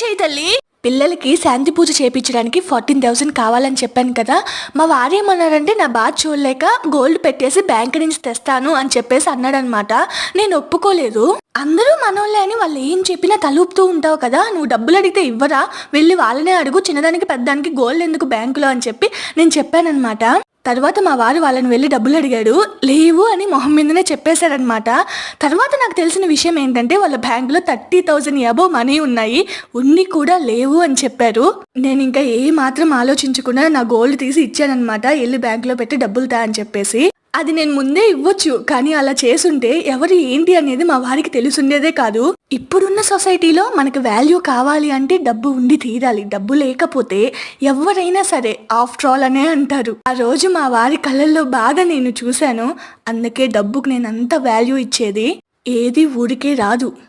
చేయి తల్లి. పిల్లలకి శాంతి పూజ చేయించడానికి ఫార్టీన్ థౌసండ్ కావాలని చెప్పాను కదా. మా వారేమన్నారంటే నా బాధ చూడలేక గోల్డ్ పెట్టేసి బ్యాంక్ నుంచి తెస్తాను అని చెప్పేసి అన్నాడనమాట. నేను ఒప్పుకోలేదు. అందరూ మనోళ్ళే అని వాళ్ళు ఏం చెప్పినా తలుపుతూ ఉంటావు కదా. నువ్వు డబ్బులు అడిగితే ఇవ్వరా? వెళ్ళి వాళ్ళనే అడుగు. చిన్నదానికి పెద్దానికి గోల్డ్ ఎందుకు బ్యాంకులో అని చెప్పి నేను చెప్పానమాట తర్వాత మా వారు వాళ్ళని వెళ్ళి డబ్బులు అడిగాడు. లేవు అని మొహం మీదనే చెప్పేశారనమాట తర్వాత నాకు తెలిసిన విషయం ఏంటంటే వాళ్ళ బ్యాంకులో థర్టీ థౌజండ్ అబో మనీ ఉన్నాయి. ఉన్ని కూడా లేవు అని చెప్పారు. నేను ఇంకా ఏ మాత్రం ఆలోచించకుండా నా గోల్డ్ తీసి ఇచ్చానమాట వెళ్ళి బ్యాంకులో పెట్టి డబ్బులు తా అని చెప్పేసి. అది నేను ముందే ఇవ్వచ్చు కానీ అలా చేసుంటే ఎవరు ఏంటి అనేది మా వారికి తెలుసుండేదే కాదు. ఇప్పుడున్న సొసైటీలో మనకు వాల్యూ కావాలి అంటే డబ్బు ఉండి తీరాలి. డబ్బు లేకపోతే ఎవరైనా సరే ఆఫ్టర్ ఆల్ అనే అంటారు. ఆ రోజు మా వారి కళ్ళల్లో బాగా నేను చూశాను. అందుకే డబ్బుకు నేను అంత వాల్యూ ఇచ్చేది. ఏది ఊరికే రాదు.